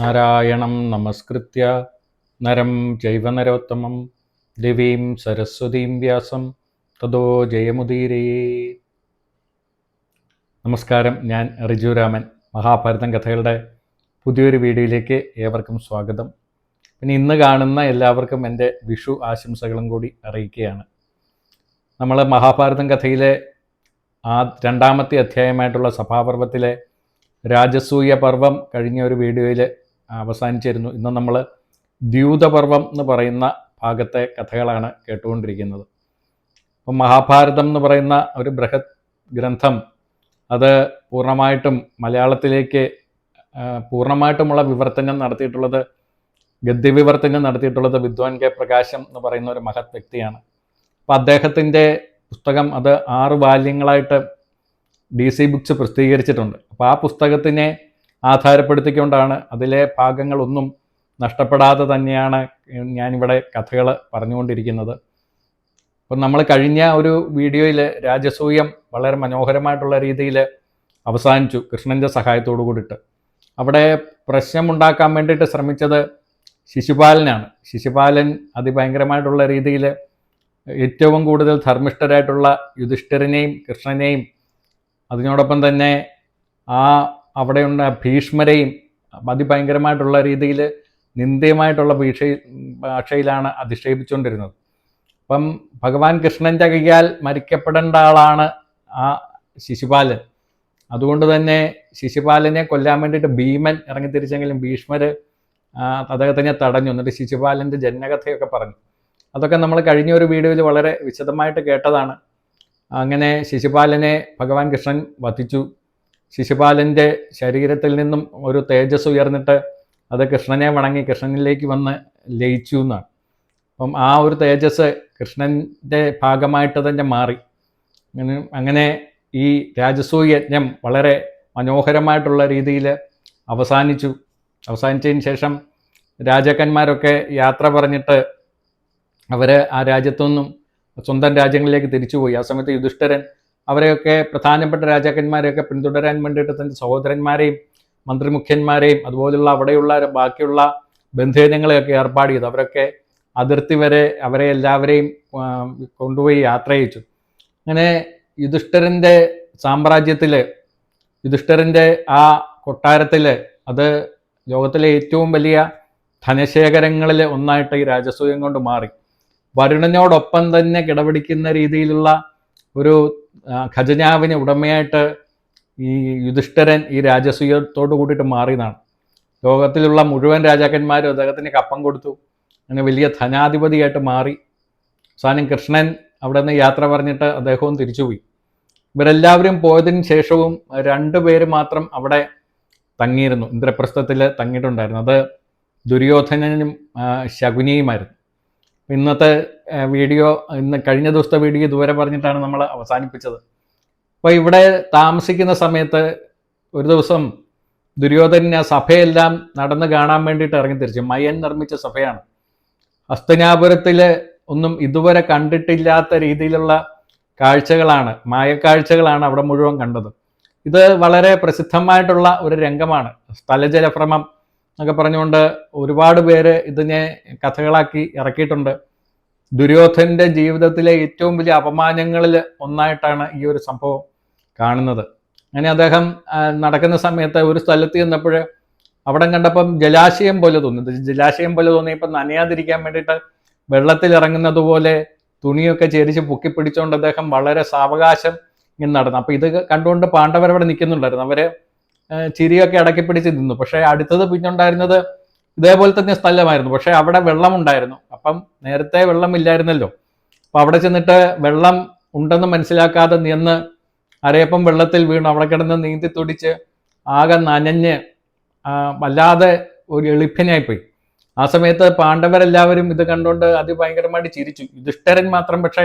നാരായണം നമസ്കൃത്യ. നരം ജൈവനരോത്തമം ദേവീം സരസ്വതീം വ്യാസം. തതോ ജയമുദീരേ. നമസ്കാരം ഞാൻ റിജു രാമൻ. മഹാഭാരതം കഥകളുടെ പുതിയൊരു വീഡിയോയിലേക്ക് ഏവർക്കും സ്വാഗതം. പിന്നെ ഇന്ന് കാണുന്ന എല്ലാവർക്കും എന്റെ വിഷു ആശംസകളും കൂടി അറിയിക്കുകയാണ്. നമ്മൾ മഹാഭാരതം കഥയിലെ ആ രണ്ടാമത്തെ അധ്യായമായിട്ടുള്ള സഭാപർവത്തിലെ രാജസൂയ പർവം കഴിഞ്ഞ ഒരു വീഡിയോയിൽ അവസാനിച്ചിരുന്നു. ഇന്ന് നമ്മൾ ദ്യൂതപർവം എന്ന് പറയുന്ന ഭാഗത്തെ കഥകളാണ് കേട്ടുകൊണ്ടിരിക്കുന്നത്. അപ്പം മഹാഭാരതം എന്ന് പറയുന്ന ഒരു ബൃഹത് ഗ്രന്ഥം അത് പൂർണമായിട്ടും മലയാളത്തിലേക്ക് പൂർണമായിട്ടുമുള്ള വിവർത്തനം നടത്തിയിട്ടുള്ളത് ഗദ്യവിവർത്തനം നടത്തിയിട്ടുള്ളത് വിദ്വാൻ കെ പ്രകാശം എന്ന് പറയുന്ന ഒരു മഹത് വ്യക്തിയാണ്. അപ്പം അദ്ദേഹത്തിന്റെ പുസ്തകം അത് ആറ് ബാല്യങ്ങളായിട്ട് ഡി സി ബുക്സ് പ്രസിദ്ധീകരിച്ചിട്ടുണ്ട്. അപ്പോൾ ആ പുസ്തകത്തിനെ ആധാരപ്പെടുത്തിക്കൊണ്ടാണ് അതിലെ ഭാഗങ്ങളൊന്നും നഷ്ടപ്പെടാതെ തന്നെയാണ് ഞാനിവിടെ കഥകൾ പറഞ്ഞുകൊണ്ടിരിക്കുന്നത്. അപ്പം നമ്മൾ കഴിഞ്ഞ ഒരു വീഡിയോയിൽ രാജസൂയം വളരെ മനോഹരമായിട്ടുള്ള രീതിയിൽ അവസാനിച്ചു കൃഷ്ണന്റെ സഹായത്തോടു കൂടിയിട്ട്. അവിടെ പ്രശ്നമുണ്ടാക്കാൻ വേണ്ടിയിട്ട് ശ്രമിച്ചത് ശിശുപാലനാണ്. ശിശുപാലൻ അതിഭയങ്കരമായിട്ടുള്ള രീതിയിൽ ഏറ്റവും കൂടുതൽ ധർമ്മിഷ്ഠരായിട്ടുള്ള യുധിഷ്ഠിരനെയും കൃഷ്ണനെയും അതിനോടൊപ്പം തന്നെ ആ അവിടെയുള്ള ഭീഷ്മരെയും അതിഭയങ്കരമായിട്ടുള്ള രീതിയിൽ നിന്ദ്യമായിട്ടുള്ള ഭീഷ ഭാഷയിലാണ് അധിക്ഷേപിച്ചുകൊണ്ടിരുന്നത്. അപ്പം ഭഗവാൻ കൃഷ്ണൻ ചകയാൽ മരിക്കപ്പെടേണ്ട ആളാണ് ആ ശിശുപാലൻ. അതുകൊണ്ട് തന്നെ ശിശുപാലനെ കൊല്ലാൻ വേണ്ടിയിട്ട് ഭീമൻ ഇറങ്ങി തിരിച്ചെങ്കിലും ഭീഷ്മർ അദ്ദേഹത്തിനെ തടഞ്ഞു. എന്നിട്ട് ശിശുപാലന്റെ ജന്മകഥയൊക്കെ പറഞ്ഞു. അതൊക്കെ നമ്മൾ കഴിഞ്ഞ ഒരു വീഡിയോയിൽ വളരെ വിശദമായിട്ട് കേട്ടതാണ്. അങ്ങനെ ശിശുപാലനെ ഭഗവാൻ കൃഷ്ണൻ വധിച്ചു. ശിശുപാലന്റെ ശരീരത്തിൽ നിന്നും ഒരു തേജസ് ഉയർന്നിട്ട് അത് കൃഷ്ണനെ വണങ്ങി കൃഷ്ണനിലേക്ക് വന്ന് ലയിച്ചു എന്നാണ്. അപ്പം ആ ഒരു തേജസ് കൃഷ്ണന്റെ ഭാഗമായിട്ട് തന്നെ മാറി. അങ്ങനെ ഈ രാജസൂ യജ്ഞം വളരെ മനോഹരമായിട്ടുള്ള രീതിയിൽ അവസാനിച്ചു. അവസാനിച്ചതിന് ശേഷം രാജാക്കന്മാരൊക്കെ യാത്ര പറഞ്ഞിട്ട് അവർ ആ രാജ്യത്തു നിന്നും സ്വന്തം രാജ്യങ്ങളിലേക്ക് തിരിച്ചുപോയി. ആ സമയത്ത് യുധിഷ്ഠിരൻ അവരെയൊക്കെ പ്രധാനപ്പെട്ട രാജാക്കന്മാരെയൊക്കെ പിന്തുടരാൻ വേണ്ടിയിട്ട് തന്റെ സഹോദരന്മാരെയും മന്ത്രിമുഖ്യന്മാരെയും അതുപോലുള്ള അവിടെയുള്ള ബാക്കിയുള്ള ബന്ധുജനങ്ങളെയൊക്കെ ഏർപ്പാട് ചെയ്തു അവരൊക്കെ അതിർത്തി വരെ അവരെ എല്ലാവരെയും കൊണ്ടുപോയി യാത്ര അയച്ചു അങ്ങനെ യുധിഷ്ഠിരന്റെ സാമ്രാജ്യത്തിൽ യുധിഷ്ഠിരന്റെ ആ കൊട്ടാരത്തിൽ അത് ലോകത്തിലെ ഏറ്റവും വലിയ ധനശേഖരങ്ങളിൽ ഒന്നായിട്ട് ഈ രാജസൂയം കൊണ്ട് മാറി. വരുണനോടൊപ്പം തന്നെ കിടപിടിക്കുന്ന രീതിയിലുള്ള ഒരു ഖജനാവിന് ഉടമയായിട്ട് ഈ യുധിഷ്ഠിരൻ ഈ രാജസൂയത്തോട് കൂടിയിട്ട് മാറിയതാണ്. ലോകത്തിലുള്ള മുഴുവൻ രാജാക്കന്മാരും അദ്ദേഹത്തിന് കപ്പം കൊടുത്തു. അങ്ങനെ വലിയ ധനാധിപതിയായിട്ട് മാറി. അവസാനം കൃഷ്ണൻ അവിടെ നിന്ന് യാത്ര പറഞ്ഞിട്ട് അദ്ദേഹവും തിരിച്ചുപോയി. ഇവരെല്ലാവരും പോയതിന് ശേഷവും രണ്ടു പേര് മാത്രം അവിടെ തങ്ങിയിരുന്നു. ഇന്ദ്രപ്രസ്ഥത്തിൽ തങ്ങിയിട്ടുണ്ടായിരുന്നു. അത് ദുര്യോധനനും ശകുനിയുമായിരുന്നു. ഇന്നത്തെ വീഡിയോ ഇന്ന് കഴിഞ്ഞ ദിവസത്തെ വീഡിയോ ഇതുവരെ പറഞ്ഞിട്ടാണ് നമ്മൾ അവസാനിപ്പിച്ചത്. അപ്പോൾ ഇവിടെ താമസിക്കുന്ന സമയത്ത് ഒരു ദിവസം ദുര്യോധനൻ സഭയെല്ലാം നടന്ന് കാണാൻ വേണ്ടിയിട്ട് ഇറങ്ങി തിരിച്ചു. മയൻ നിർമ്മിച്ച സഭയാണ്. ഹസ്തനാപുരത്തിൽ ഒന്നും ഇതുവരെ കണ്ടിട്ടില്ലാത്ത രീതിയിലുള്ള കാഴ്ചകളാണ് മായക്കാഴ്ചകളാണ് അവിടെ മുഴുവൻ കണ്ടത്. ഇത് വളരെ പ്രസിദ്ധമായിട്ടുള്ള ഒരു രംഗമാണ്. സ്ഥലജലഭ്രമം എന്നൊക്കെ പറഞ്ഞുകൊണ്ട് ഒരുപാട് പേര് ഇതിനെ കഥകളാക്കി ഇറക്കിയിട്ടുണ്ട്. ദുര്യോധനന്റെ ജീവിതത്തിലെ ഏറ്റവും വലിയ അപമാനങ്ങളിൽ ഒന്നായിട്ടാണ് ഈ ഒരു സംഭവം കാണുന്നത്. അങ്ങനെ അദ്ദേഹം നടക്കുന്ന സമയത്ത് ഒരു സ്ഥലത്ത് ചെന്നപ്പോൾ അവിടെ കണ്ടപ്പം ജലാശയം പോലെ തോന്നി. ജലാശയം പോലെ തോന്നിയപ്പോൾ നനയാതിരിക്കാൻ വേണ്ടിയിട്ട് വെള്ളത്തിൽ ഇറങ്ങുന്നതുപോലെ തുണിയൊക്കെ ചേരിച്ച് പൊക്കി പിടിച്ചുകൊണ്ട് അദ്ദേഹം വളരെ സാവകാശം ഇങ്ങനെ നടന്നു. അപ്പോൾ ഇത് കണ്ടുകൊണ്ട് പാണ്ഡവർ അവിടെ നിൽക്കുന്നുണ്ടായിരുന്നു. അവർ ചിരിയൊക്കെ അടക്കി പിടിച്ച് നിന്നു. പക്ഷേ അടുത്തത് പിന്നുണ്ടായിരുന്നത് ഇതേപോലെ തന്നെ സ്ഥലമായിരുന്നു. പക്ഷേ അവിടെ വെള്ളമുണ്ടായിരുന്നു. അപ്പം നേരത്തെ വെള്ളമില്ലായിരുന്നല്ലോ. അപ്പം അവിടെ ചെന്നിട്ട് വെള്ളം ഉണ്ടെന്ന് മനസ്സിലാക്കാതെ നിന്ന് അരയപ്പം വെള്ളത്തിൽ വീണു. അവിടെ കിടന്ന് നീന്തി തുടിച്ച് ആകെ നനഞ്ഞ് വല്ലാതെ ഒരു എളിപ്പനായിപ്പോയി. ആ സമയത്ത് പാണ്ഡവരെല്ലാവരും ഇത് കണ്ടുകൊണ്ട് അതിഭയങ്കരമായിട്ട് ചിരിച്ചു. യുധിഷ്ഠരൻ മാത്രം പക്ഷേ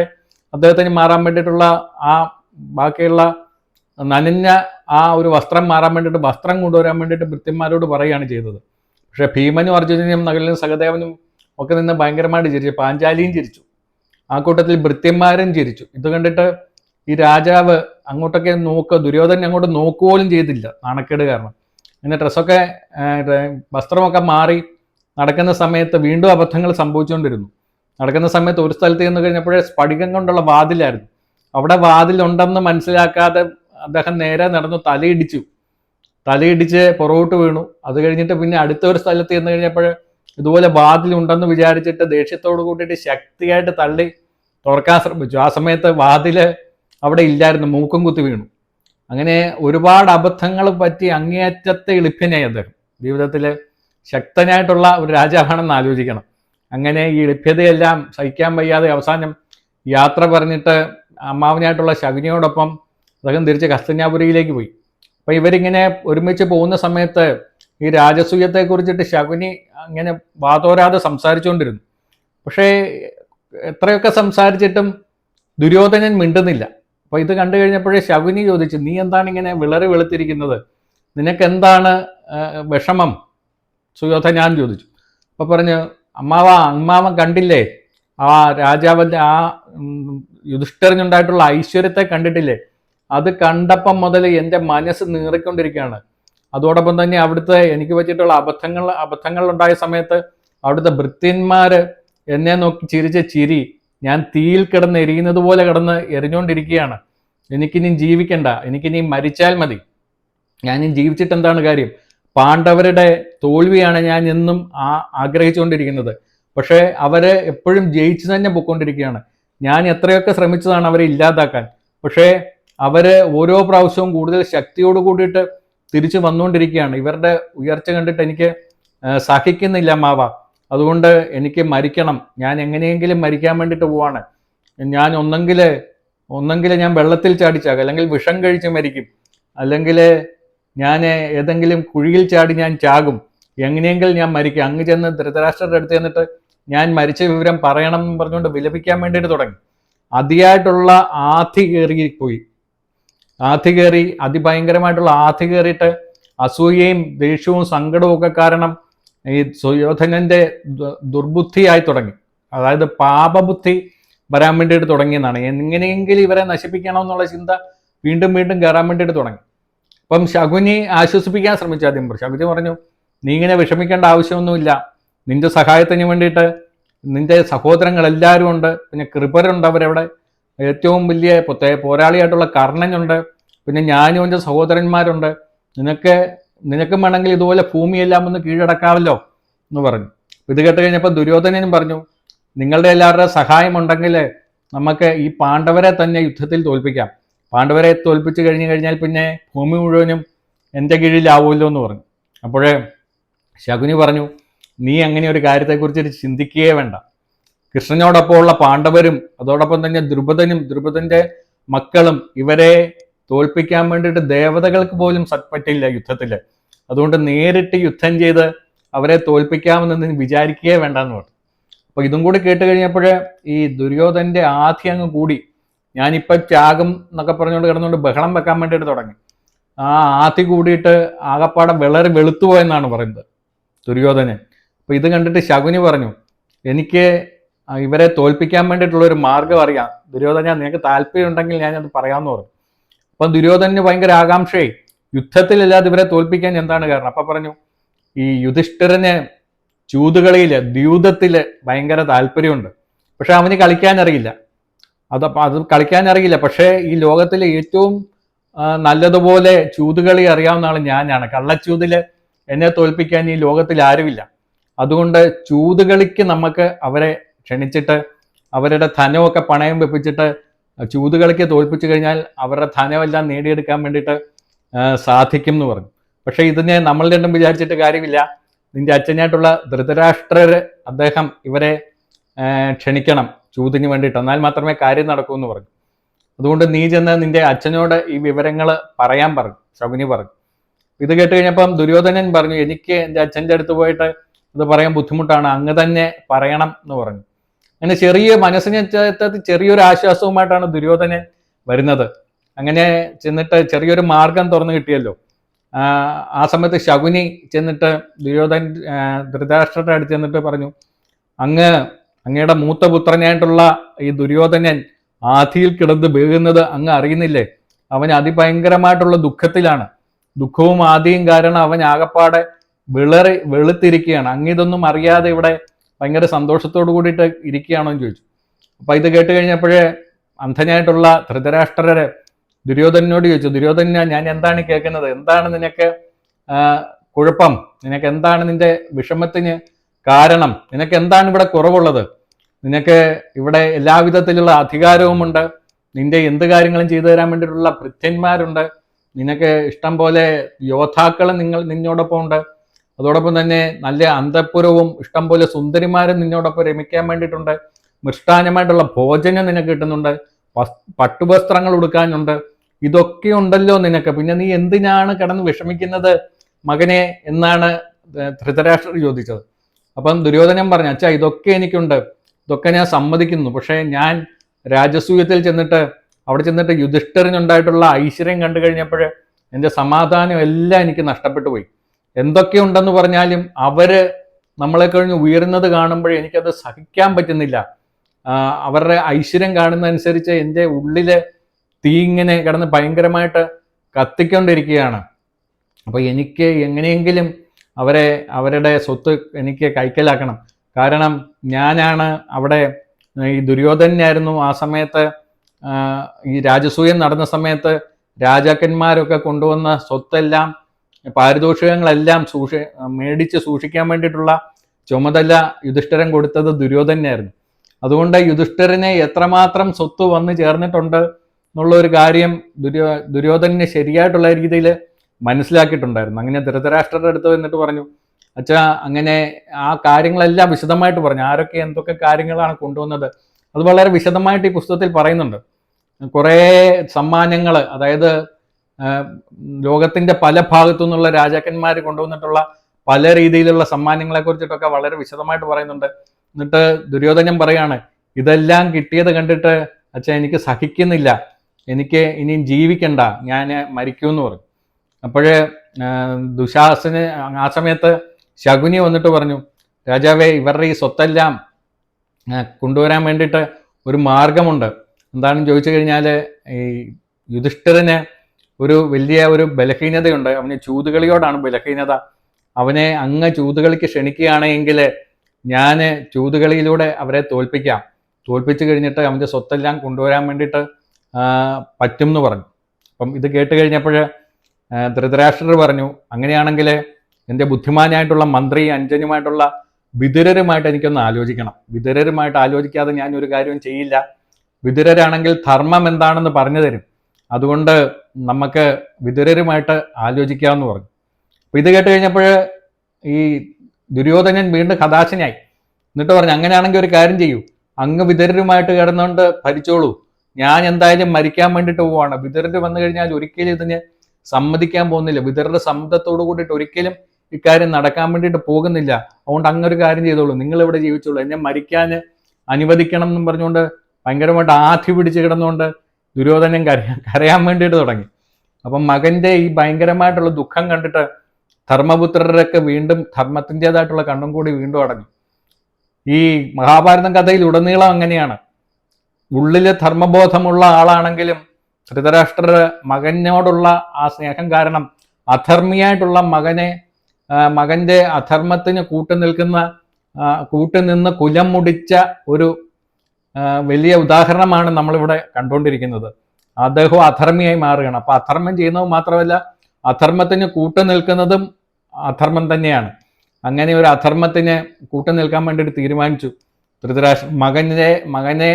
അദ്ദേഹത്തിന് മാറാൻ വേണ്ടിയിട്ടുള്ള ആ ബാക്കിയുള്ള നനഞ്ഞ ആ ഒരു വസ്ത്രം മാറാൻ വേണ്ടിയിട്ട് വസ്ത്രം കൊണ്ടുവരാൻ വേണ്ടിയിട്ട് ഭൃത്യന്മാരോട് പറയുകയാണ് ചെയ്തത്. പക്ഷേ ഭീമനും അർജുനനും നകലിനും സഹദേവനും ഒക്കെ നിന്ന് ഭയങ്കരമായിട്ട് ചിരിച്ചു. പാഞ്ചാലിയും ചിരിച്ചു. ആ കൂട്ടത്തിൽ ഭൃത്യന്മാരും ചിരിച്ചു. ഇത് കണ്ടിട്ട് ഈ രാജാവ് അങ്ങോട്ടൊക്കെ നോക്കുക ദുര്യോധനൻ അങ്ങോട്ട് നോക്കുപോലും ചെയ്തില്ല നാണക്കേട് കാരണം. ഇങ്ങനെ ഡ്രസ്സൊക്കെ വസ്ത്രമൊക്കെ മാറി നടക്കുന്ന സമയത്ത് വീണ്ടും അബദ്ധങ്ങൾ സംഭവിച്ചുകൊണ്ടിരുന്നു. നടക്കുന്ന സമയത്ത് ഒരു സ്ഥലത്ത് ചെന്ന് കഴിഞ്ഞപ്പോഴേ സ്ഫടികം കൊണ്ടുള്ള വാതിലായിരുന്നു. അവിടെ വാതിലുണ്ടെന്ന് മനസ്സിലാക്കാതെ അദ്ദേഹം നേരെ നടന്നു തലയിടിച്ചു. തലയിടിച്ച് പുറകോട്ട് വീണു. അത് കഴിഞ്ഞിട്ട് പിന്നെ അടുത്ത ഒരു സ്ഥലത്ത് ചെന്ന് കഴിഞ്ഞപ്പോൾ ഇതുപോലെ വാതിലുണ്ടെന്ന് വിചാരിച്ചിട്ട് ദേഷ്യത്തോട് കൂട്ടിയിട്ട് ശക്തിയായിട്ട് തള്ളി തുറക്കാൻ ശ്രമിച്ചു. ആ സമയത്ത് വാതിൽ അവിടെ ഇല്ലായിരുന്നു. മൂക്കും കുത്തി വീണു. അങ്ങനെ ഒരുപാട് അബദ്ധങ്ങൾ പറ്റി അങ്ങേയറ്റത്തെ എളിപ്പനായി അദ്ദേഹം. ജീവിതത്തിൽ ശക്തനായിട്ടുള്ള ഒരു രാജാവാണെന്ന് ആലോചിക്കണം. അങ്ങനെ ഈ ലഭ്യതയെല്ലാം സഹിക്കാൻ വയ്യാതെ അവസാനം യാത്ര പറഞ്ഞിട്ട് അമ്മാവനായിട്ടുള്ള ശകുനിയോടൊപ്പം അദ്ദേഹം തിരിച്ച് കസ്തന്യാപുരിയിലേക്ക് പോയി. അപ്പോൾ ഇവരിങ്ങനെ ഒരുമിച്ച് പോകുന്ന സമയത്ത് ഈ രാജസൂയത്തെ കുറിച്ചിട്ട് ശകുനി അങ്ങനെ വാതോരാതെ സംസാരിച്ചുകൊണ്ടിരുന്നു പക്ഷേ എത്രയൊക്കെ സംസാരിച്ചിട്ടും ദുര്യോധനൻ മിണ്ടുന്നില്ല. അപ്പോൾ ഇത് കണ്ടു കഴിഞ്ഞപ്പോഴേ ശകുനി ചോദിച്ചു നീ എന്താണ് ഇങ്ങനെ വിളറി വെളുത്തിരിക്കുന്നത്? നിനക്ക് എന്താണ് വിഷമം? സുയോധനാൻ ചോദിച്ചു. അപ്പോൾ പറഞ്ഞു അമ്മാവ അമ്മാവൻ കണ്ടില്ലേ? ആ രാജാവിന്റെ ആ യുധിഷ്ഠറിനുണ്ടായിട്ടുള്ള ഐശ്വര്യത്തെ കണ്ടിട്ടില്ലേ? അത് കണ്ടപ്പം മുതൽ എന്റെ മനസ്സ് നീറിക്കൊണ്ടിരിക്കുകയാണ്. അതോടൊപ്പം തന്നെ അവിടുത്തെ എനിക്ക് പറ്റിയിട്ടുള്ള അബദ്ധങ്ങൾ അബദ്ധങ്ങൾ ഉണ്ടായ സമയത്ത് അവിടുത്തെ ഭൃത്യന്മാർ എന്നെ നോക്കി ചിരിച്ച ചിരി ഞാൻ തീയിൽ കിടന്ന് എരിയുന്നത് പോലെ കിടന്ന് എറിഞ്ഞുകൊണ്ടിരിക്കുകയാണ്. എനിക്കിനി ജീവിക്കണ്ട എനിക്കിനി മരിച്ചാൽ മതി. ഞാൻ ജീവിച്ചിട്ട് എന്താണ് കാര്യം? പാണ്ഡവരുടെ തോൽവിയാണ് ഞാൻ എന്നും ആ ആഗ്രഹിച്ചുകൊണ്ടിരിക്കുന്നത്. പക്ഷേ അവരെ എപ്പോഴും ജയിച്ചു തന്നെ പോയിക്കൊണ്ടിരിക്കുകയാണ്. ഞാൻ എത്രയൊക്കെ ശ്രമിച്ചതാണ് അവരെ ഇല്ലാതാക്കാൻ. പക്ഷേ അവർ ഓരോ പ്രാവശ്യവും കൂടുതൽ ശക്തിയോട് കൂടിയിട്ട് തിരിച്ചു വന്നുകൊണ്ടിരിക്കുകയാണ്. ഇവരുടെ ഉയർച്ച കണ്ടിട്ട് എനിക്ക് സഹിക്കുന്നില്ല മാവ. അതുകൊണ്ട് എനിക്ക് മരിക്കണം. ഞാൻ എങ്ങനെയെങ്കിലും മരിക്കാൻ വേണ്ടിയിട്ട് പോവാണ്. ഞാൻ ഒന്നെങ്കിൽ ഒന്നെങ്കിൽ ഞാൻ വെള്ളത്തിൽ ചാടിച്ചാകും. അല്ലെങ്കിൽ വിഷം കഴിച്ച് മരിക്കും. അല്ലെങ്കിൽ ഞാൻ ഏതെങ്കിലും കുഴിയിൽ ചാടി ഞാൻ ചാകും. എങ്ങനെയെങ്കിലും ഞാൻ മരിക്കും. അങ്ങ് ചെന്ന് ധൃതരാഷ്ട്രരുടെ അടുത്ത് ചെന്നിട്ട് ഞാൻ മരിച്ച വിവരം പറയണം എന്ന് പറഞ്ഞുകൊണ്ട് വിലപിക്കാൻ വേണ്ടിയിട്ട് തുടങ്ങി. അതിയായിട്ടുള്ള ആധി കയറിപ്പോയി. ആധി കയറി അതിഭയങ്കരമായിട്ടുള്ള ആധി കയറിയിട്ട് അസൂയയും ദേഷ്യവും സങ്കടവും ഒക്കെ കാരണം ഈ സുയോധനന്റെ ദുർബുദ്ധിയായി തുടങ്ങി. അതായത് പാപബുദ്ധി വരാൻ വേണ്ടിയിട്ട് തുടങ്ങിയെന്നാണ്. എങ്ങനെയെങ്കിലും ഇവരെ നശിപ്പിക്കണം എന്നുള്ള ചിന്ത വീണ്ടും വീണ്ടും കയറാൻ വേണ്ടിയിട്ട് തുടങ്ങി. അപ്പം ശകുനി ആശ്വസിപ്പിക്കാൻ ശ്രമിച്ചു ആദ്യം. ശകുനി പറഞ്ഞു നീ ഇങ്ങനെ വിഷമിക്കേണ്ട ആവശ്യമൊന്നുമില്ല. നിന്റെ സഹായത്തിന് വേണ്ടിയിട്ട് നിന്റെ സഹോദരങ്ങൾ എല്ലാവരും ഉണ്ട്. പിന്നെ കൃപരുണ്ട് അവരവിടെ. ഏറ്റവും വലിയ പോരാളിയായിട്ടുള്ള കർണനുണ്ട്. പിന്നെ ഞാനും എന്റെ സഹോദരന്മാരുണ്ട്. നിനക്ക് നിനക്കും വേണമെങ്കിൽ ഇതുപോലെ ഭൂമിയെല്ലാം ഒന്ന് കീഴടക്കാമല്ലോ എന്ന് പറഞ്ഞു. ഇത് കേട്ട് കഴിഞ്ഞപ്പോൾ ദുര്യോധനനും പറഞ്ഞു നിങ്ങളുടെ എല്ലാവരുടെ സഹായം ഉണ്ടെങ്കിൽ നമുക്ക് ഈ പാണ്ഡവരെ തന്നെ യുദ്ധത്തിൽ തോൽപ്പിക്കാം. പാണ്ഡവരെ തോൽപ്പിച്ച് കഴിഞ്ഞു കഴിഞ്ഞാൽ പിന്നെ ഭൂമി മുഴുവനും എന്റെ കീഴിലാവുമല്ലോ എന്ന് പറഞ്ഞു. അപ്പോഴേ ശകുനി പറഞ്ഞു നീ അങ്ങനെ ഒരു കാര്യത്തെക്കുറിച്ച് ചിന്തിക്കുകയേ വേണ്ട. കൃഷ്ണനോടൊപ്പമുള്ള പാണ്ഡവരും അതോടൊപ്പം തന്നെ ദ്രുപദനും ദ്രുപദന്റെ മക്കളും ഇവരെ തോൽപ്പിക്കാൻ വേണ്ടിയിട്ട് ദേവതകൾക്ക് പോലും പറ്റില്ല യുദ്ധത്തിൽ അതുകൊണ്ട് നേരിട്ട് യുദ്ധം ചെയ്ത് അവരെ തോൽപ്പിക്കാമെന്ന് വിചാരിക്കുകയേ വേണ്ടെന്ന് പറഞ്ഞു. അപ്പൊ ഇതും കൂടി കേട്ട് കഴിഞ്ഞപ്പോൾ ഈ ദുര്യോധന്റെ ആധി അങ്ങ് കൂടി. ഞാനിപ്പോൾ ത്യാഗം എന്നൊക്കെ പറഞ്ഞുകൊണ്ട് കിടന്നുകൊണ്ട് ബഹളം വെക്കാൻ വേണ്ടിയിട്ട് തുടങ്ങി. ആ ആദ്യ കൂടിയിട്ട് ആകപ്പാടെ വിളറി വെളുത്തുപോയെന്നാണ് പറയുന്നത് ദുര്യോധനൻ അപ്പോൾ ഇത് കണ്ടിട്ട് ശകുനി പറഞ്ഞു എനിക്ക് ഇവരെ തോൽപ്പിക്കാൻ വേണ്ടിയിട്ടുള്ള ഒരു മാർഗം അറിയാം. ദുര്യോധന നിനക്ക് താല്പര്യം ഉണ്ടെങ്കിൽ ഞാനത് പറയാമെന്ന് പറഞ്ഞു. അപ്പം ദുര്യോധനന് ഭയങ്കര ആകാംക്ഷയായി. യുദ്ധത്തിലല്ലാതെ ഇവരെ തോൽപ്പിക്കാൻ എന്താണ് കാരണം? അപ്പൊ പറഞ്ഞു ഈ യുധിഷ്ഠിരന് ചൂതുകളിയിൽ ദ്യൂതത്തിൽ ഭയങ്കര താല്പര്യമുണ്ട്. പക്ഷെ അവന് കളിക്കാൻ അറിയില്ല. അത് അത് കളിക്കാൻ അറിയില്ല. പക്ഷേ ഈ ലോകത്തിലെ ഏറ്റവും നല്ലതുപോലെ ചൂതുകളി അറിയാവുന്ന ആൾ ഞാനാണ്. കള്ളച്ചൂതിൽ എന്നെ തോൽപ്പിക്കാൻ ഈ ലോകത്തിൽ ആരുമില്ല. അതുകൊണ്ട് ചൂതുകളിക്ക് നമുക്ക് അവരെ ക്ഷണിച്ചിട്ട് അവരുടെ ധനമൊക്കെ പണയം വെപ്പിച്ചിട്ട് ചൂതുകളിക്ക് തോൽപ്പിച്ചു കഴിഞ്ഞാൽ അവരുടെ ധനമെല്ലാം നേടിയെടുക്കാൻ വേണ്ടിയിട്ട് സാധിക്കും എന്ന് പറഞ്ഞു. പക്ഷേ ഇതിനെ നമ്മൾ രണ്ടും വിചാരിച്ചിട്ട് കാര്യമില്ല. നിന്റെ അച്ഛനായിട്ടുള്ള ധൃതരാഷ്ട്രർ അദ്ദേഹം ഇവരെ ക്ഷണിക്കണം ചൂതിന് വേണ്ടിയിട്ട്. എന്നാൽ മാത്രമേ കാര്യം നടക്കൂ എന്ന് പറഞ്ഞു. അതുകൊണ്ട് നീ ചെന്ന് നിന്റെ അച്ഛനോട് ഈ വിവരങ്ങൾ പറയാൻ പറഞ്ഞു ശകുനി പറഞ്ഞു. ഇത് കേട്ട് കഴിഞ്ഞപ്പം ദുര്യോധനൻ പറഞ്ഞു എനിക്ക് എന്റെ അച്ഛന്റെ അടുത്ത് പോയിട്ട് ഇത് പറയാൻ ബുദ്ധിമുട്ടാണ്. അങ്ങ് തന്നെ പറയണം എന്ന് പറഞ്ഞു. അങ്ങനെ ചെറിയ മനസ്സിനെ ചെറിയൊരു ആശ്വാസവുമായിട്ടാണ് ദുര്യോധനൻ വരുന്നത്. അങ്ങനെ ചെന്നിട്ട് ചെറിയൊരു മാർഗം തുറന്നു കിട്ടിയല്ലോ. ആ സമയത്ത് ശകുനി ചെന്നിട്ട് ദുര്യോധൻ ധൃതരാഷ്ട്രയുടെ അടുത്ത് ചെന്നിട്ട് പറഞ്ഞു അങ്ങ് അങ്ങയുടെ മൂത്ത പുത്രനായിട്ടുള്ള ഈ ദുര്യോധനൻ ആധിയിൽ കിടന്ന് വീഴുന്നത് അങ്ങ് അറിയുന്നില്ലേ? അവൻ അതിഭയങ്കരമായിട്ടുള്ള ദുഃഖത്തിലാണ്. ദുഃഖവും ആദിയും കാരണം അവൻ ആകപ്പാടെ വിളറി വെളുത്തിരിക്കുകയാണ്. അങ്ങിതൊന്നും അറിയാതെ ഇവിടെ ഭയങ്കര സന്തോഷത്തോടു കൂടിയിട്ട് ഇരിക്കുകയാണോ എന്ന് ചോദിച്ചു. അപ്പൊ ഇത് കേട്ട് കഴിഞ്ഞപ്പോഴേ അന്ധനായിട്ടുള്ള ധൃതരാഷ്ട്രരെ ദുര്യോധനോട് ചോദിച്ചു ദുര്യോധന ഞാൻ എന്താണ് കേൾക്കുന്നത്? എന്താണ് നിനക്ക് കുഴപ്പം? നിനക്ക് എന്താണ് നിന്റെ വിഷമത്തിന് കാരണം? നിനക്ക് എന്താണ് ഇവിടെ കുറവുള്ളത്? നിനക്ക് ഇവിടെ എല്ലാവിധത്തിലുള്ള അധികാരവുമുണ്ട്. നിന്റെ എന്ത് കാര്യങ്ങളും ചെയ്തു തരാൻ വേണ്ടിയിട്ടുള്ള ഭൃത്യന്മാരുണ്ട് നിനക്ക് ഇഷ്ടം പോലെ യോദ്ധാക്കൾ നിങ്ങൾ നിന്നോടൊപ്പം ഉണ്ട് അതോടൊപ്പം തന്നെ നല്ല അന്തഃപുരവും ഇഷ്ടം പോലെ സുന്ദരിമാരും നിന്നോടൊപ്പം രമിക്കാൻ വേണ്ടിയിട്ടുണ്ട്. മൃഷ്ടാനമായിട്ടുള്ള ഭോജനം നിനക്ക് കിട്ടുന്നുണ്ട്. വസ്- പട്ടുവസ്ത്രങ്ങൾ ഉടുക്കാനുണ്ട്. ഇതൊക്കെ ഉണ്ടല്ലോ നിനക്ക്. പിന്നെ നീ എന്തിനാണ് കിടന്ന് വിഷമിക്കുന്നത് മകനെ എന്നാണ് ധൃതരാഷ്ട്രർ ചോദിച്ചത്. അപ്പം ദുര്യോധനൻ പറഞ്ഞു അച്ഛാ ഇതൊക്കെ എനിക്കുണ്ട്. ഇതൊക്കെ ഞാൻ സമ്മതിക്കുന്നു. പക്ഷേ ഞാൻ രാജസൂയത്തിൽ ചെന്നിട്ട് അവിടെ ചെന്നിട്ട് യുധിഷ്ഠിരനുണ്ടായിട്ടുള്ള ഐശ്വര്യം കണ്ടു കഴിഞ്ഞപ്പോൾ എന്റെ സമാധാനം എല്ലാം എനിക്ക് നഷ്ടപ്പെട്ടു പോയി. എന്തൊക്കെ ഉണ്ടെന്ന് പറഞ്ഞാലും അവർ നമ്മളെ കഴിഞ്ഞ് ഉയരുന്നത് കാണുമ്പോൾ എനിക്കത് സഹിക്കാൻ പറ്റുന്നില്ല. അവരുടെ ഐശ്വര്യം കാണുന്നതനുസരിച്ച് എന്റെ ഉള്ളിൽ തീ ഇങ്ങനെ കിടന്ന് ഭയങ്കരമായിട്ട് കത്തിക്കൊണ്ടിരിക്കുകയാണ്. അപ്പൊ എനിക്ക് എങ്ങനെയെങ്കിലും അവരെ അവരുടെ സ്വത്ത് എനിക്ക് കൈക്കലാക്കണം. കാരണം ഞാനാണ് അവിടെ ഈ ദുര്യോധനായിരുന്നു ആ സമയത്ത് ഈ രാജസൂയം നടന്ന സമയത്ത് രാജാക്കന്മാരൊക്കെ കൊണ്ടുവന്ന സ്വത്തെല്ലാം പാരിതോഷികങ്ങളെല്ലാം സൂക്ഷി മേടിച്ച് സൂക്ഷിക്കാൻ വേണ്ടിയിട്ടുള്ള ചുമതല യുധിഷ്ഠിരൻ കൊടുത്തത് ദുര്യോധനായിരുന്നു അതുകൊണ്ട് യുധിഷ്ഠിരനെ എത്രമാത്രം സ്വത്ത് വന്നു ചേർന്നിട്ടുണ്ട് എന്നുള്ള ഒരു കാര്യം ദുര്യോ ദുര്യോധനെ ശരിയായിട്ടുള്ള രീതിയിൽ മനസ്സിലാക്കിയിട്ടുണ്ടായിരുന്നു. അങ്ങനെ ധൃതരാഷ്ട്രരുടെ അടുത്ത് വന്നിട്ട് പറഞ്ഞു അച്ഛാ അങ്ങനെ ആ കാര്യങ്ങളെല്ലാം വിശദമായിട്ട് പറഞ്ഞു. ആരൊക്കെ എന്തൊക്കെ കാര്യങ്ങളാണ് കൊണ്ടുവന്നത്? അത് വളരെ വിശദമായിട്ട് ഈ പുസ്തകത്തിൽ പറയുന്നുണ്ട്. കുറേ സമ്മാനങ്ങൾ അതായത് ആ, ലോകത്തിന്റെ പല ഭാഗത്തു നിന്നുള്ള രാജാക്കന്മാർ കൊണ്ടുവന്നിട്ടുള്ള പല രീതിയിലുള്ള സമ്മാനങ്ങളെ കുറിച്ചിട്ടൊക്കെ വളരെ വിശദമായിട്ട് പറയുന്നുണ്ട്. എന്നിട്ട് ദുര്യോധനം പറയാണ് ഇതെല്ലാം കിട്ടിയത് കണ്ടിട്ട് അച്ഛൻ എനിക്ക് സഹിക്കുന്നില്ല. എനിക്ക് ഇനിയും ജീവിക്കണ്ട. ഞാൻ മരിക്കുമെന്ന് പറഞ്ഞു. അപ്പോഴേ ദുശാസന് ആ സമയത്ത് ശകുനി വന്നിട്ട് പറഞ്ഞു രാജാവേ ഇവരുടെ ഈ സ്വത്തെല്ലാം കൊണ്ടുവരാൻ വേണ്ടിയിട്ട് ഒരു മാർഗമുണ്ട്. എന്താണെന്ന് ചോദിച്ചു കഴിഞ്ഞാൽ ഈ യുധിഷ്ഠിരന് ഒരു വലിയ ഒരു ബലഹീനതയുണ്ട്. അവന് ചൂതുകളിയോടാണ് ബലഹീനത. അവനെ അങ്ങ് ചൂതുകളിക്ക് ക്ഷണിക്കുകയാണെങ്കിൽ ഞാൻ ചൂതുകളിയിലൂടെ അവരെ തോൽപ്പിക്കാം. തോൽപ്പിച്ചു കഴിഞ്ഞിട്ട് അവന്റെ സ്വത്തെല്ലാം കൊണ്ടുവരാൻ വേണ്ടിയിട്ട് പറ്റും എന്ന് പറഞ്ഞു. അപ്പം ഇത് കേട്ട് കഴിഞ്ഞപ്പോൾ ധൃതരാഷ്ട്രർ പറഞ്ഞു അങ്ങനെയാണെങ്കിൽ എന്റെ ബുദ്ധിമാനായിട്ടുള്ള മന്ത്രി അഞ്ജനുമായിട്ടുള്ള വിതുരരുമായിട്ട് എനിക്കൊന്ന് ആലോചിക്കണം. വിതുരരുമായിട്ട് ആലോചിക്കാതെ ഞാൻ ഒരു കാര്യവും ചെയ്യില്ല. വിതുരരാണെങ്കിൽ ധർമ്മം എന്താണെന്ന് പറഞ്ഞു തരും. അതുകൊണ്ട് നമുക്ക് വിതുരരുമായിട്ട് ആലോചിക്കാമെന്ന് പറഞ്ഞു. അപ്പോൾ ഇത് കേട്ട് കഴിഞ്ഞപ്പോൾ ഈ ദുര്യോധനൻ വീണ്ടും കഥാശനായി എന്നിട്ട് പറഞ്ഞു അങ്ങനെയാണെങ്കിൽ ഒരു കാര്യം ചെയ്യൂ. അങ്ങ് വിദുരരുമായിട്ട് കിടന്നുകൊണ്ട് ഭരിച്ചോളൂ. ഞാൻ എന്തായാലും മരിക്കാൻ വേണ്ടിയിട്ട് പോവാണ്. വിദുരർ വന്നു കഴിഞ്ഞാൽ ഒരിക്കലും ഇതിന് സമ്മതിക്കാൻ പോകുന്നില്ല. വിദുരരുടെ സമ്മതത്തോടു കൂടിയിട്ട് ഒരിക്കലും ഇക്കാര്യം നടക്കാൻ വേണ്ടിയിട്ട് പോകുന്നില്ല. അതുകൊണ്ട് അങ്ങൊരു കാര്യം ചെയ്തോളൂ. നിങ്ങൾ ഇവിടെ ജീവിച്ചോളൂ. എന്നെ മരിക്കാൻ അനുവദിക്കണം എന്നും പറഞ്ഞുകൊണ്ട് ഭയങ്കരമായിട്ട് ആധി പിടിച്ച് കിടന്നുകൊണ്ട് ദുര്യോധനൻ കരയാൻ കരയാൻ വേണ്ടിയിട്ട് തുടങ്ങി. അപ്പം മകന്റെ ഈ ഭയങ്കരമായിട്ടുള്ള ദുഃഖം കണ്ടിട്ട് ധർമ്മപുത്രരൊക്കെ വീണ്ടും ധർമ്മത്തിന്റെതായിട്ടുള്ള കണ്ണും കൂടി വീണ്ടും അടഞ്ഞു. ഈ മഹാഭാരതം കഥയിൽ ഉടനീളം അങ്ങനെയാണ്. ഉള്ളിൽ ധർമ്മബോധമുള്ള ആളാണെങ്കിലും ധൃതരാഷ്ട്രർ മകനോടുള്ള ആ സ്നേഹം കാരണം അധർമ്മിയായിട്ടുള്ള മകനെ മകന്റെ അധർമ്മത്തിന് കൂട്ടുനിൽക്കുന്ന കൂട്ടുനിന്ന് കുലം മുടിച്ച ഒരു വലിയ ഉദാഹരണമാണ് നമ്മളിവിടെ കണ്ടുകൊണ്ടിരിക്കുന്നത്. അദ്ദേഹം അധർമ്മിയായി മാറുകയാണ്. അപ്പൊ അധർമ്മം ചെയ്യുന്നത് മാത്രമല്ല അധർമ്മത്തിന് കൂട്ടു നിൽക്കുന്നതും അധർമ്മം തന്നെയാണ്. അങ്ങനെ ഒരു അധർമ്മത്തിന് കൂട്ടു നിൽക്കാൻ വേണ്ടിയിട്ട് തീരുമാനിച്ചു. ധൃതരാഷ്ട്ര മകനെ മകനെ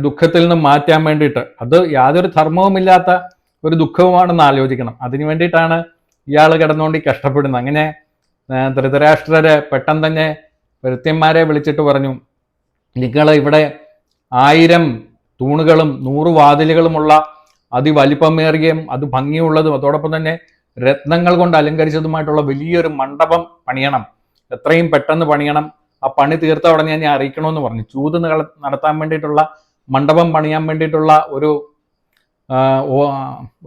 ദുഃഖത്തിൽ നിന്നും മാറ്റാൻ വേണ്ടിയിട്ട്. അത് യാതൊരു ധർമ്മവുമില്ലാത്ത ഒരു ദുഃഖവുമാണെന്ന് ആലോചിക്കണം. അതിനു വേണ്ടിയിട്ടാണ് ഇയാൾ കിടന്നുകൊണ്ട് കഷ്ടപ്പെടുന്നത്. അങ്ങനെ ധൃതരാഷ്ട്രരെ പെട്ടെന്ന് തന്നെ വൃത്യന്മാരെ വിളിച്ചിട്ട് പറഞ്ഞു നിങ്ങൾ ഇവിടെ ആയിരം തൂണുകളും നൂറ് വാതിലുകളുമുള്ള അതിവലിപ്പമേറിയതും അത് ഭംഗിയുള്ളതും അതോടൊപ്പം തന്നെ രത്നങ്ങൾ കൊണ്ട് അലങ്കരിച്ചതുമായിട്ടുള്ള വലിയൊരു മണ്ഡപം പണിയണം. എത്രയും പെട്ടെന്ന് പണിയണം. ആ പണി തീർത്ത ഉടനെ ഞാൻ അറിയിക്കണമെന്ന് പറഞ്ഞു. ചൂത് നടത്താൻ വേണ്ടിയിട്ടുള്ള മണ്ഡപം പണിയാൻ വേണ്ടിയിട്ടുള്ള ഒരു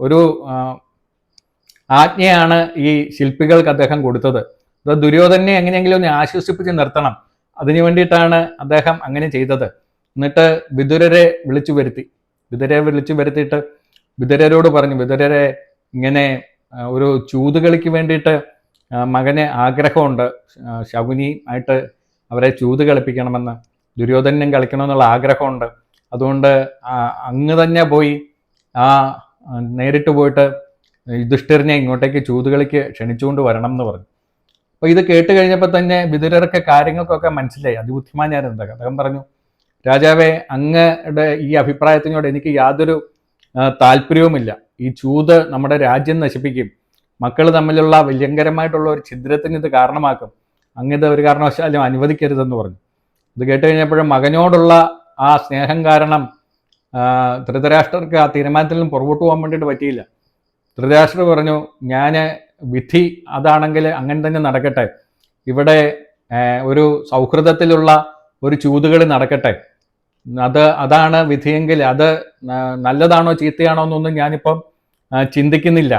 ഒരു ആജ്ഞയാണ് ഈ ശില്പികൾക്ക് അദ്ദേഹം കൊടുത്തത്. ദുര്യോധനെ എങ്ങനെയെങ്കിലും ഒന്ന് ആശ്വസിപ്പിച്ച് നിർത്തണം. അതിനു വേണ്ടിയിട്ടാണ് അദ്ദേഹം അങ്ങനെ ചെയ്തത്. എന്നിട്ട് വിതുരരെ വിളിച്ചു വരുത്തി. വിതുരെ വിളിച്ചു വരുത്തിയിട്ട് വിതുരരോട് പറഞ്ഞു വിതുരരെ ഇങ്ങനെ ഒരു ചൂതുകളിക്ക് വേണ്ടിയിട്ട് മകന് ആഗ്രഹമുണ്ട്. ശകുനി ആയിട്ട് അവരെ ചൂത് കളിപ്പിക്കണമെന്ന് ദുര്യോധനം കളിക്കണമെന്നുള്ള ആഗ്രഹമുണ്ട്. അതുകൊണ്ട് അങ്ങ് തന്നെ പോയി ആ, നേരിട്ട് പോയിട്ട് യുധിഷ്ഠിരനെ ഇങ്ങോട്ടേക്ക് ചൂതുകളിക്ക് ക്ഷണിച്ചുകൊണ്ട് വരണം എന്ന് പറഞ്ഞു. അപ്പോൾ ഇത് കേട്ട് കഴിഞ്ഞപ്പോൾ തന്നെ വിതുരർക്ക് കാര്യങ്ങൾക്കൊക്കെ മനസ്സിലായി. അതിബുദ്ധിമാനായിരുന്നു അദ്ദേഹം അദ്ദേഹം പറഞ്ഞു. രാജാവേ അങ്ങയുടെ ഈ അഭിപ്രായത്തിനോട് എനിക്ക് യാതൊരു താല്പര്യവുമില്ല. ഈ ചൂത് നമ്മുടെ രാജ്യം നശിപ്പിക്കും. മക്കൾ തമ്മിലുള്ള ഭയങ്കരമായിട്ടുള്ള ഒരു ഛിദ്രത്തിന് ഇത് കാരണമാക്കും. അങ്ങനത്തെ ഒരു കാരണവശാലും അനുവദിക്കരുതെന്ന് പറഞ്ഞു. ഇത് കേട്ട് കഴിഞ്ഞപ്പോഴും മകനോടുള്ള ആ സ്നേഹം കാരണം ധൃതരാഷ്ട്രർക്ക് ആ തീരുമാനത്തിൽ നിന്ന് പുറകോട്ട് പോകാൻ വേണ്ടിയിട്ട് പറ്റിയില്ല. ധൃതരാഷ്ട്രർ പറഞ്ഞു ഞാൻ വിധി അതാണെങ്കിൽ അങ്ങനെ തന്നെ നടക്കട്ടെ. ഇവിടെ ഒരു സൗഹൃദത്തിലുള്ള ഒരു ചൂതുകളി നടക്കട്ടെ. അത് അതാണ് വിധിയെങ്കിൽ അത് നല്ലതാണോ ചീത്തയാണോ എന്നൊന്നും ഞാനിപ്പം ചിന്തിക്കുന്നില്ല.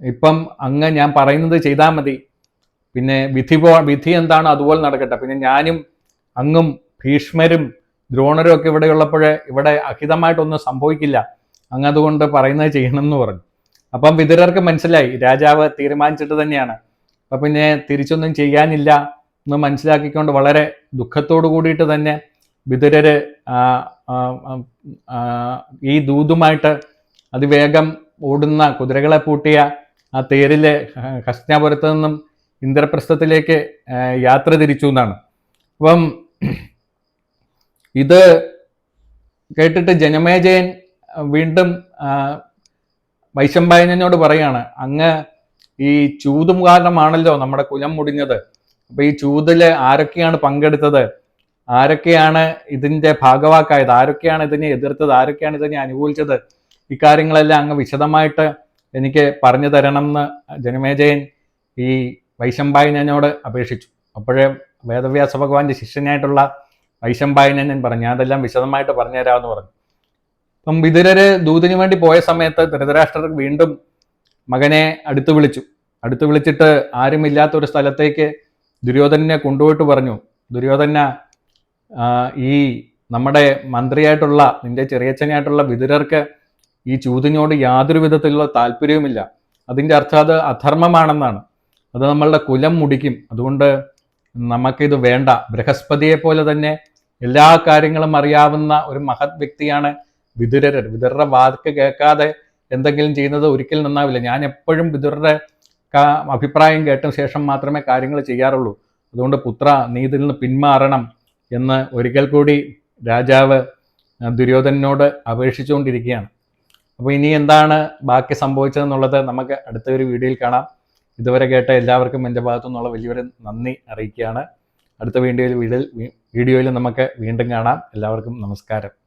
ഇപ്പം അങ്ങ് ഞാൻ പറയുന്നത് ചെയ്താൽ മതി. പിന്നെ വിധി പോ വിധി എന്താണോ അതുപോലെ നടക്കട്ടെ. പിന്നെ ഞാനും അങ്ങും ഭീഷ്മരും ദ്രോണരും ഒക്കെ ഇവിടെ ഉള്ളപ്പോഴേ ഇവിടെ അഹിതമായിട്ടൊന്നും സംഭവിക്കില്ല. അങ്ങ് അതുകൊണ്ട് പറയുന്നത് ചെയ്യണം എന്ന് പറഞ്ഞു. അപ്പം വിതുരർക്ക് മനസ്സിലായി രാജാവ് തീരുമാനിച്ചിട്ട് തന്നെയാണ്. അപ്പം പിന്നെ തിരിച്ചൊന്നും ചെയ്യാനില്ല എന്ന് മനസ്സിലാക്കിക്കൊണ്ട് വളരെ ദുഃഖത്തോടു കൂടിയിട്ട് തന്നെ വിതുരര് ഈ ദൂതുമായിട്ട് അതിവേഗം ഓടുന്ന കുതിരകളെ പൂട്ടിയ ആ തേരിൽ ഹസ്നാപുരത്ത് നിന്നും ഇന്ദ്രപ്രസ്ഥത്തിലേക്ക് യാത്ര തിരിച്ചു എന്നാണ്. അപ്പം ഇത് കേട്ടിട്ട് ജനമേജയൻ വീണ്ടും വൈശമ്പായനോട് പറയാണ് അങ്ങ് ഈ ചൂതും കാരണമാണല്ലോ നമ്മുടെ കുലം മുടിഞ്ഞത്. അപ്പൊ ഈ ചൂതിൽ ആരൊക്കെയാണ് പങ്കെടുത്തത്? ആരൊക്കെയാണ് ഇതിന്റെ ഭാഗവാക്കായത്? ആരൊക്കെയാണ് ഇതിനെ എതിർത്തത്? ആരൊക്കെയാണ് ഇതിനെ അനുകൂലിച്ചത്? ഇക്കാര്യങ്ങളെല്ലാം അങ്ങ് വിശദമായിട്ട് എനിക്ക് പറഞ്ഞു തരണം എന്ന് ജനമേജയൻ ഈ വൈശമ്പായനോട് അപേക്ഷിച്ചു. അപ്പോഴേ വേദവ്യാസ ഭഗവാന്റെ ശിഷ്യനായിട്ടുള്ള വൈശമ്പായനൻ പറഞ്ഞു അതെല്ലാം വിശദമായിട്ട് പറഞ്ഞുതരാമെന്ന് പറഞ്ഞു. അപ്പം വിതുരര് ദൂതിനു വേണ്ടി പോയ സമയത്ത് ധൃതരാഷ്ട്രർ വീണ്ടും മകനെ അടുത്തു വിളിച്ചു. അടുത്തു വിളിച്ചിട്ട് ആരുമില്ലാത്ത ഒരു സ്ഥലത്തേക്ക് ദുര്യോധനെ കൊണ്ടുപോയിട്ട് പറഞ്ഞു. ദുര്യോധന ഈ നമ്മുടെ മന്ത്രിയായിട്ടുള്ള നിന്റെ ചെറിയച്ഛനായിട്ടുള്ള വിതുരർക്ക് ഈ ചൂതിനോട് യാതൊരു വിധത്തിലുള്ള താല്പര്യവുമില്ല. അതിന്റെ അർത്ഥം അത് അധർമ്മമാണെന്നാണ്. അത് നമ്മളുടെ കുലം മുടിക്കും. അതുകൊണ്ട് നമുക്കിത് വേണ്ട. ബൃഹസ്പതിയെ പോലെ തന്നെ എല്ലാ കാര്യങ്ങളും അറിയാവുന്ന ഒരു മഹത് വ്യക്തിയാണ് വിതുരർ വിതുരരുടെ വാക്ക് കേൾക്കാതെ എന്തെങ്കിലും ചെയ്യുന്നത് ഒരിക്കലും നന്നാവില്ല. ഞാൻ എപ്പോഴും വിതുരരുടെ അഭിപ്രായം കേട്ട ശേഷം മാത്രമേ കാര്യങ്ങൾ ചെയ്യാറുള്ളൂ. അതുകൊണ്ട് പുത്ര നീ ഇതിൽ നിന്ന് പിന്മാറണം എന്ന് ഒരിക്കൽ കൂടി രാജാവ് ദുര്യോധനോട് അപേക്ഷിച്ചുകൊണ്ടിരിക്കുകയാണ്. അപ്പോൾ ഇനി എന്താണ് ബാക്കി സംഭവിച്ചതെന്നുള്ളത് നമുക്ക് അടുത്ത ഒരു വീഡിയോയിൽ കാണാം. ഇതുവരെ കേട്ട എല്ലാവർക്കും എന്റെ ഭാഗത്തു നിന്നുള്ള വലിയൊരു നന്ദി അറിയിക്കുകയാണ്. അടുത്ത വീഡിയോയിൽ വീഡിയോയിൽ നമുക്ക് വീണ്ടും കാണാം. എല്ലാവർക്കും നമസ്കാരം.